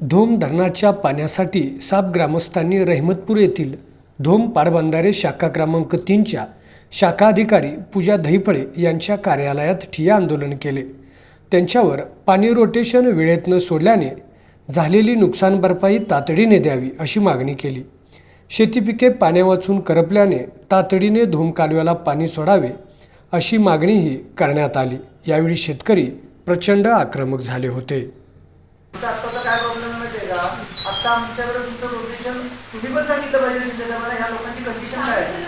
धोम धरणाच्या पाण्यासाठी साप ग्रामस्थांनी रहमतपूर येथील धोम पाटबंधारे शाखा क्रमांक तीनच्या शाखा अधिकारी पूजा दहिफळे यांच्या कार्यालयात ठिय्या आंदोलन केले. त्यांच्यावर पाणी रोटेशन वेळेत न सोडल्याने झालेली नुकसान भरपाई तातडीने द्यावी अशी मागणी केली. शेतीपिके पाण्या वाचून करपल्याने तातडीने धोम कालव्याला पाणी सोडावे अशी मागणीही करण्यात आली. यावेळी शेतकरी प्रचंड आक्रमक झाले होते तुमचा आत्ताचा काय प्रॉब्लेम माहिती आहे का आत्ता आमच्याकडे तुमचं रोटेशन तुम्ही पण सांगितलं पाहिजे शिंदे साहेबांना ह्या लोकांची कंडिशन काय आहे?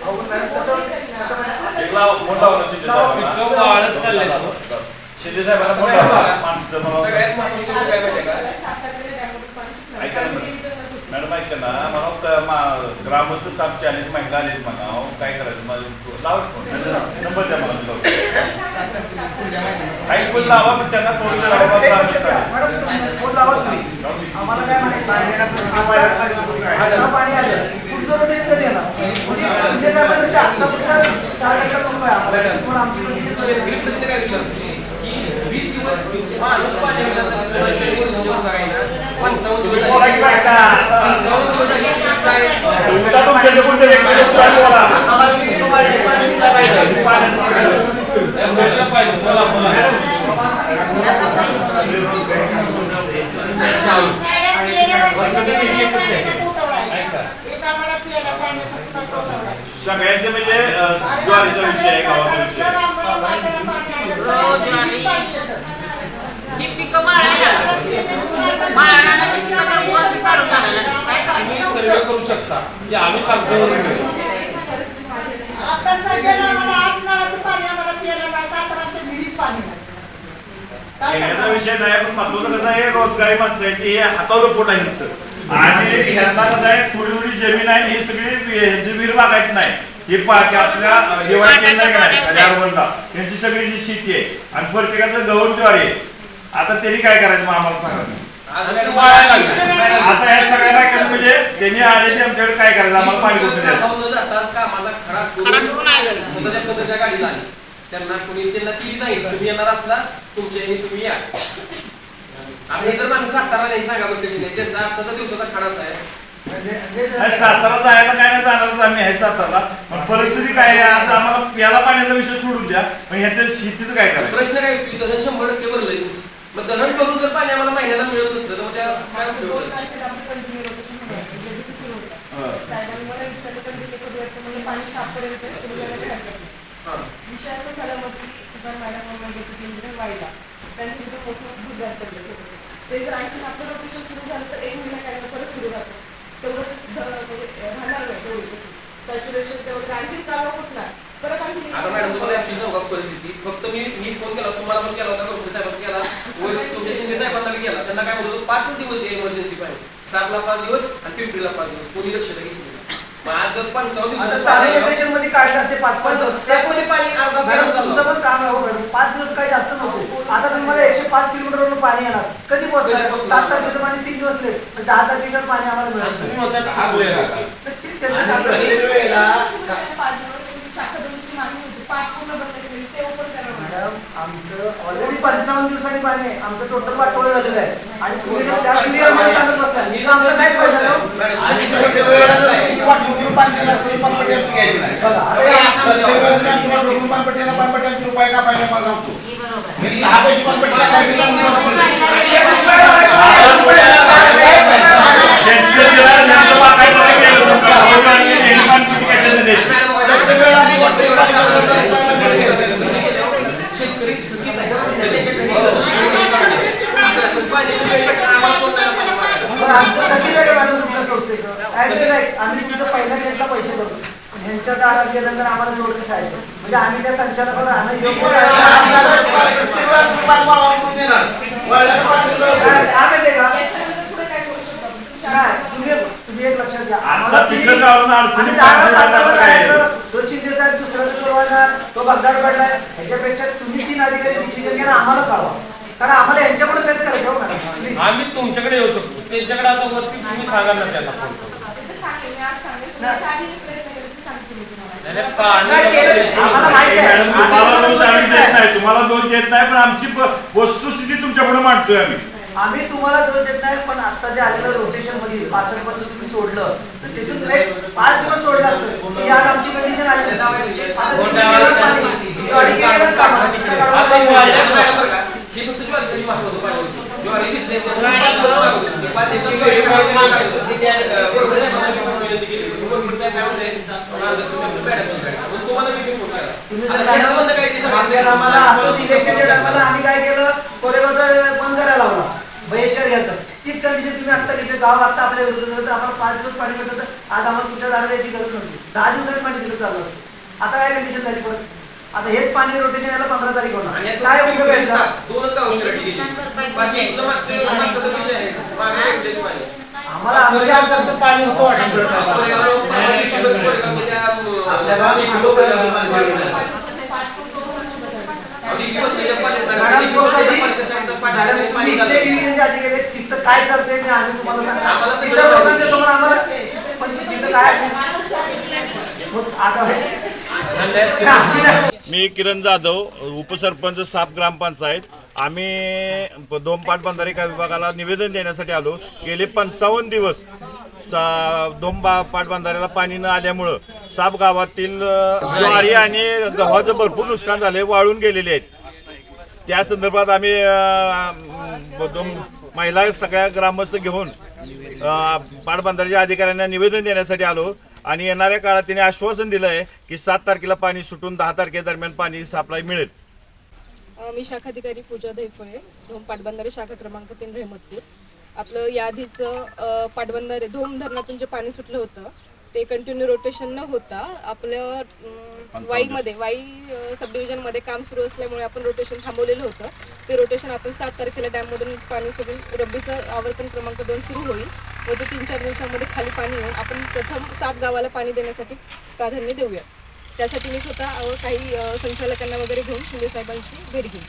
अहो मॅडम कसं कसं म्हणजे एक लाव फोन लावा ना शिंदे साहेबांना. पिकं वाळत चालले शिंदे साहेबांना फोन लावा माणसं सगळ्यात गोष्ट काय माहिती आहे का? ऐका ना. मॅडम ऐका ना. मला क- मा- ग्रामस्थ सात चाळीस महिला आले म्हणा काय करायचं? माझं लावा फोन. नंबर द्या मला. ऐक पण लावा पण त्यांना लावा, तुम्ही. आम्हाला काय म्हणायचं आता पाणी आलं. पुढचं रोटेशन कधी येणार. म्हणजे शिंदे साहेबांना चार टक्का नको आहे पण आमची परिस्थिती काय विचारतो? की वीस दिवस माणूस पाणी काही पंचावन्न बोला. पंचावन्न दिवस झाले की काय उलटा तुमच्या कोणते व्यक्ती काय बोला. पाण्याचं- भेटलं पाहिजे बोला बोला सगळ्यांचे म्हणजे ज्वारीचा विषय आहे गावाचा विषय ती तुम्ही सर्वे करू शकता. की आम्ही सांगतो. म्हणून नाही. आता सध्याला आम्हाला आज नळाचं पाणी आम्हाला प्यायला नाही का तर आमच्या विहिरीत पाणी नाही काय येण्याचा करणार? विषय नाही पण महत्वाचं कसं आहे रोजगारी माणसं आहे की हे हातावर पोट आहे. आणि ह्यांना कसं आहे थोडी थोडी जमीन आहे ही सगळी ह्यांची विहीर बागायत नाही ही पाकी आपल्या दिवाळी केंद्र सगळी जी शेती आहे आणि प्रत्येकाचं गहू ज्वारी आहे. आता त्यांनी काय करायचं मग आम्हाला सांगा. आता हे सगळ्यांना काय म्हणजे त्यांनी आले ते आमच्याकडे काय करायचं? आम्हाला पाणी कुठे द्यायचं त्यांना कोणी त्यांना ती सांगितलं तुम्ही येणार असला तुमच्या तुम्ही या. हे जर माझं सातारा नाही सांगा बरं कशी नाही त्यांचा आजचा तर दिवसाचा खडाच आहे. सातारा जायला काय नाही जाणारच आम्ही आहे साताराला. पण परिस्थिती काय आहे आज आम्हाला प्याला पाण्याचा विषय सोडून द्या. पण ह्याच्या शेतीचं काय करायचं? प्रश्न काय की धरण शंभर टक्के भरलंय तुमचं. मग धरण करून जर पाणी आम्हाला महिन्याला मिळत नसलं तर मग त्या काय उपयोग आहे? म्हणजे. हां. विषय असं झाला मग की सुधार मॅडम म्हणजे तिथे इंजिनियर व्हायला. त्यांनी तिथे मोठं भूगार पडलं थोडंसं. ते जर आणखी आपलं रोटेशन सुरू झालं तर एक महिना काय परत सुरू राहतं. तेवढंच ध- राहणार नाही तेवढी त्याची सॅच्युरेशन ते वगैरे आणखी कालवा फुटणार. परत आणखी आता मॅडम तुम्हाला ऍक्च्युअली सांगू का परिस्थिती. फक्त मी मी फोन केला तुम्हाला पण केला होता गौतम साहेबांना केला. वर तुमच्या शिंदे साहेबांना बी केला. त्यांना काय म्हणत होतो? पाचच दिवस इमर्जन्सी पाहिजे. सातला पाच दिवस आणि पिंपरीला पाच दिवस. कोणी लक्षात घेतलं. आज जर पंचावन्न दिवस चालू रोटेशनमध्ये काढलं असते पाच पाच दिवस त्यामध्ये पाणी अर्धा मॅडम फेरा तुमचं चालला पण काम आहे हो मॅडम पाच दिवस काही जास्त नको आता तुम्हाला एकशे पाच किलोमीटरवरून पाणी येणार. कधी पोहोचणार? सात तारखेचं पाणी तीन दिवस लेट. दहा तारखेचं पाणी आम्हाला मिळत तुम्ही राहता. त्यांचं मॅडम. आमचं ऑलरेडी पंचावन्न दिवसांनी पाणी आहे. आमचं टोटल पाठवलं झालेलं आहे. आणि तुम्ही जर त्या क्लिअरमध्ये सांगत बसला मी तर आमचं काय पाहिजे हो? मॅडम, बघा, आणि आता किती वेळा जाईल? हे आमचं- ही बरोबर त्यांचं जे- ज्यांचं बागायचं ते केलं समजा. गहू आणि त्यांनी पाणी किती कशाला द्यायचं? शेतकरी थकीत आहे. त्याच्या घरी असं पाण्याची वेळ भेटणार, आम्हाला कोण नाही पाणी मागणार. बरं, आमचं थकीत आहे का मॅडम तुमच्या संस्थेचं काय ते नाही आम्ही तुमच्या पहिल्या डेटला पैसे भरतो ह्यांच्या दारात गेल्यानंतर आम्हाला जोडच खायचं. म्हणजे आम्ही त्या संचालकाला योग्य काय का तुम्ही? नाही तुम्ही तुम्ही एक लक्षात घ्या. आम्हाला जाऊन आम्ही पाणी जाणार? जायचं, तो शिंदे साहेब दुसऱ्याचं तो बगदाड पडलाय. ह्याच्यापेक्षा तुम्ही तीन अधिकारी डिसिजन घ्या आणि आम्हाला कळवा कारण आम्हाला यांच्याकडे फेस करायचं हो मॅडम. प्लीज आम्ही तुमच्याकडे येऊ शकतो. त्यांच्याकडे आता वरती तुम्ही सांगा ना त्यांना फोन करून. तुम्हाला. मॅडम दोष आम्ही देत नाही. तुम्हाला दोष देत नाही पण आमची प- वस्तुस्थिती तुमच्यापुढे मांडतोय आम्ही. आम्ही तुम्हाला दोष देत नाही पण आता जे आलेलं रोटेशनमध्ये पासष्ट पर्यंत तुम्ही सोडलं तर तिथून एक पाच दिवस सोडलं असतं. की आज आमची कंडिशन आली. आता तुम्ही आता काही वाढलं नाही. मॅडम बरं का? ही फक्त ज्वारीसाठी महत्त्वाचं पाणी होतं. ज्वारी business मध्ये पाच दिवस लागत होते. पाच दिवसात ज्वारी कशी तरी काढत होते. अं, बरोबर आहे, मला मी विनंती केली होती. बरोबर आहे, काय म्हणले? मला तर तुम्ही मॅडमची गाडी. म्हणून तुम्हाला मी पोस्ट केला. तुम्ही आता जर ह्याचं म्हणणं काय ते सगळ्यांचं आमच्या आम्हाला असंच इलेक्शनच्या टायमाला आम्ही काय केलं? कोरेगावचा बंद करायला लावला. बहिष्कार घ्यायचा. तीच कंडिशन तुम्ही आता घेतली. गाव आता आपल्या विरुद्ध झालं तर आम्हाला पाच दिवस पाणी भेटलं तर आज आम्हाला तुमच्या दाराला यायची गरज नव्हती. दहा दिवसांनी पाणी दिलं चाललं असतं. आता काय कंडिशन झाली परत? आता हेच पाणी रोटेशन याला पंधरा तारीख होणार. काय उपयोग याचा? दोनच पाणी. आम्हाला आमच्या पाणी होतं वाटतं. आपल्या गावात शिलोपर्यंत पाणी गेलं. आणि दिवस नाही, एक पाणी- मॅडम, आणि दिवस नाही, तो एक पाणी साईडचं पाणी- मॅडम पाणी तुम्ही चालतं. इथले डिव्हिजनच्या अधिकारी आहेत, तिथं काय चालतंय मी आम्ही तुम्हाला आम्हाला सांगा सगळं तिथं लोकांच्या समोर आम्हाला पण तिथं काय मग आता हे- मी किरण जाधव उपसरपंच साप ग्रामपंचायत. आम्ही दोमपाट बंधारे विभागाला निवेदन देण्यासाठी आलो. गेले पंचावन्न दिवस सा दोम बा पाट बंधाऱ्याला पाणी न आल्यामुळं साप गावातील ज्वारी आणि गव्हाचं भरपूर नुकसान झाले वाळून गेलेले आहेत. त्या संदर्भात आम्ही दोन महिला सगळ्या ग्रामस्थ घेऊन पाटबंधाऱ्याच्या अधिकाऱ्यांना निवेदन देण्यासाठी आलो. आणि येणाऱ्या काळात तिने आश्वासन दिलं आहे की सात तारखेला पाणी सुटून दहा तारखेदरम्यान पाणी सप्लाय मिळेल. अ, मी शाखाधिकारी पूजा दैफळे धोम पाटबंधारे शाखा क्रमांक तीन रेहमतपूर. आपलं याआधीचं पाटबंधारे धोम धरणातून जे पाणी सुटलं होतं ते कंटिन्यू रोटेशन न होता आपलं वाईमध्ये वाई सब डिव्हिजनमध्ये काम सुरू असल्यामुळे आपण रोटेशन थांबवलेलं होतं. ते रोटेशन आपण सात तारखेला डॅममधून पाणी सोडून रब्बीचं आवर्तन क्रमांक दोन सुरू होईल. व ते तीन चार दिवसामध्ये खाली पाणी येऊन आपण प्रथम सात गावाला पाणी देण्यासाठी प्राधान्य देऊया त्यासाठी मी स्वतः काही संचालकांना वगैरे घेऊन शिंदे साहेबांशी भेट घेईन.